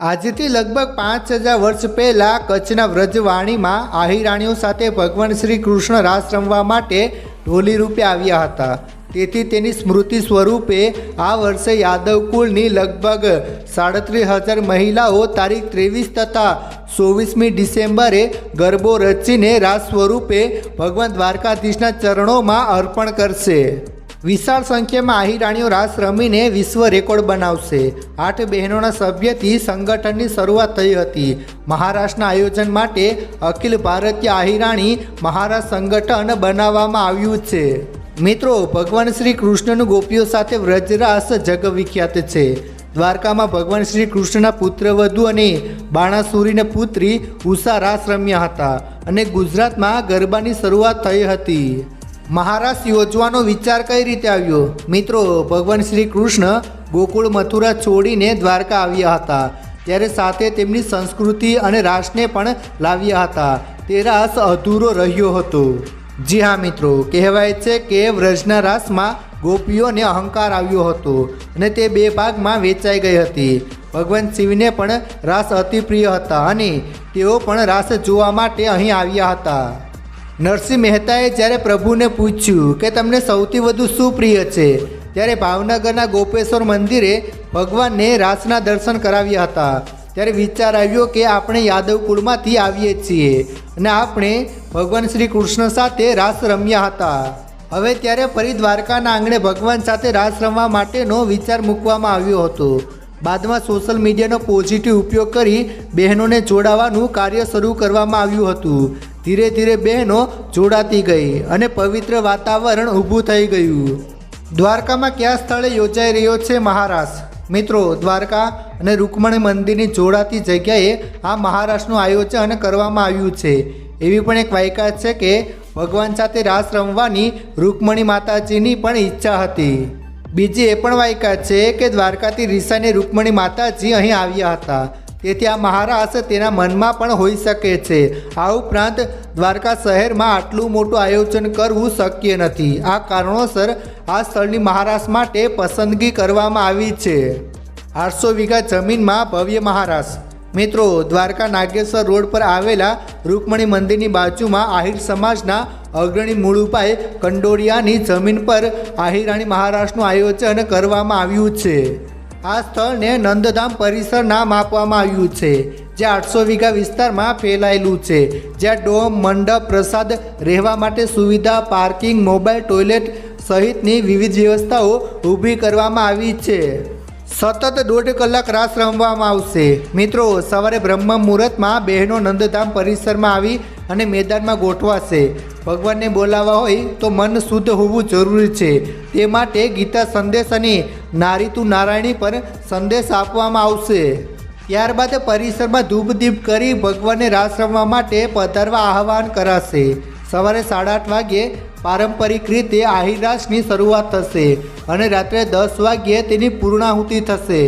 આજથી લગભગ પાંચ હજાર વર્ષ પહેલાં કચ્છના વ્રજવાણીમાં આહિરાણીઓ સાથે ભગવાન શ્રી કૃષ્ણ રાસ રમવા માટે ઢોલી રૂપે આવ્યા હતા. તેથી તેની સ્મૃતિ સ્વરૂપે આ વર્ષે યાદવ કુળની લગભગ સાડત્રીસ હજાર મહિલાઓ તારીખ ત્રેવીસ તથા ચોવીસમી ડિસેમ્બરે ગરબો રચીને રાસ સ્વરૂપે ભગવાન દ્વારકાધીશના ચરણોમાં અર્પણ કરશે. વિશાળ સંખ્યામાં આહિરાણીઓ રાસ રમીને વિશ્વ રેકોર્ડ બનાવશે. આઠ બહેનોના સભ્યથી સંગઠનની શરૂઆત થઈ હતી. મહારાષ્ટ્રના આયોજન માટે અખિલ ભારતીય આહિરાણી મહારાષ્ટ્ર સંગઠન બનાવવામાં આવ્યું છે. મિત્રો, ભગવાન શ્રી કૃષ્ણનું ગોપીઓ સાથે વ્રજરાસ જગવિખ્યાત છે. દ્વારકામાં ભગવાન શ્રી કૃષ્ણના પુત્રવધુ અને બાણાસુરીના પુત્રી ઉષા રાસ રમ્યા હતા અને ગુજરાતમાં ગરબાની શરૂઆત થઈ હતી. મહારાષ્ટ્ર યોજવાનો વિચાર કઈ રીતે આવ્યો? મિત્રો, ભગવાન શ્રી કૃષ્ણ ગોકુળ મથુરા છોડીને દ્વારકા આવ્યા હતા. ત્યારે સાથે તેમની સંસ્કૃતિ અને રાસને પણ લાવ્યા હતા. તે રાસ અધૂરો રહ્યો હતો. જી હા, મિત્રો, કહેવાય છે કે વ્રજના રાસમાં ગોપીઓને અહંકાર આવ્યો હતો અને તે બે ભાગમાં વેચાઈ ગઈ હતી. ભગવાન શિવને પણ રાસ અતિ પ્રિય હતા અને તેઓ પણ રાસ જોવા માટે અહીં આવ્યા હતા. નરસિંહ મહેતાએ જ્યારે પ્રભુને પૂછ્યું કે તમને સૌથી વધુ શું પ્રિય છે, ત્યારે ભાવનગરના ગોપેશ્વર મંદિરે ભગવાનને રાસના દર્શન કરાવ્યા હતા. ત્યારે વિચાર આવ્યો કે આપણે યાદવ કુળમાંથી આવીએ છીએ અને આપણે ભગવાન શ્રી કૃષ્ણ સાથે રાસ રમ્યા હતા. હવે ત્યારે ફરી દ્વારકાના આંગણે ભગવાન સાથે રાસ રમવા માટેનો વિચાર મૂકવામાં આવ્યો હતો. બાદમાં સોશિયલ મીડિયાનો પોઝિટિવ ઉપયોગ કરી બહેનોને જોડાવાનું કાર્ય શરૂ કરવામાં આવ્યું હતું. ધીરે ધીરે બહેનો જોડાતી ગઈ અને પવિત્ર વાતાવરણ ઊભું થઈ ગયું. દ્વારકામાં કયા સ્થળે યોજાઈ રહ્યો છે મહારાસ? મિત્રો, દ્વારકા અને રૂકમણી મંદિરની જોડાતી જગ્યાએ આ મહારાસનું આયોજન કરવામાં આવ્યું છે. એવી પણ એક વાયકા છે કે ભગવાન સાથે રાસ રમવાની રૂકમણી માતાજીની પણ ઈચ્છા હતી. બીજી એ પણ વાયકા છે કે દ્વારકાથી રીસાને રૂકમણી માતાજી અહીં આવ્યા હતા. તેથી આ મહારાસ તેના મનમાં પણ હોઈ શકે છે. આ ઉપરાંત દ્વારકા શહેરમાં આટલું મોટું આયોજન કરવું શક્ય નથી. આ કારણોસર આ સ્થળની મહારાસ માટે પસંદગી કરવામાં આવી છે. આઠસો વીઘા જમીનમાં ભવ્ય મહારાસ. મિત્રો, દ્વારકા નાગેશ્વર રોડ પર આવેલા રૂકમણી મંદિરની બાજુમાં આહિર સમાજના અગ્રણી મૂળુભાઈ કંડોરિયાની જમીન પર આહિરાણી મહારાષ્ટ્રનું આયોજન કરવામાં આવ્યું છે. આ સ્થળને નંદધામ પરિસર નામ આપવામાં આવ્યું છે, જે આઠસો વીઘા વિસ્તારમાં ફેલાયેલું છે. જ્યાં ડોમ, મંડપ, પ્રસાદ રહેવા માટે સુવિધા, પાર્કિંગ, મોબાઈલ, ટોયલેટ સહિતની વિવિધ વ્યવસ્થાઓ ઊભી કરવામાં આવી છે. સતત દોઢ કલાક રાસ રમવામાં આવશે. મિત્રો, સવારે બ્રહ્મ મુહૂર્તમાં બહેનો નંદધામ પરિસરમાં આવી અને મેદાનમાં ગોઠવાશે. ભગવાનને બોલાવવા હોય તો મન શુદ્ધ હોવું જરૂરી છે. તે માટે ગીતા સંદેશ અને નારીતુ નારાયણી પર સંદેશ આપવામાં આવશે. ત્યારબાદ પરિસરમાં ધૂપદીપ કરી ભગવાનને રાસ રમવા માટે પધારવા આહવાન કરાશે. સવારે સાડા આઠ વાગ્યે પારંપરિક રીતે આહિર શરૂઆત થશે અને રાત્રે દસ વાગ્યે તેની પૂર્ણાહુતિ થશે.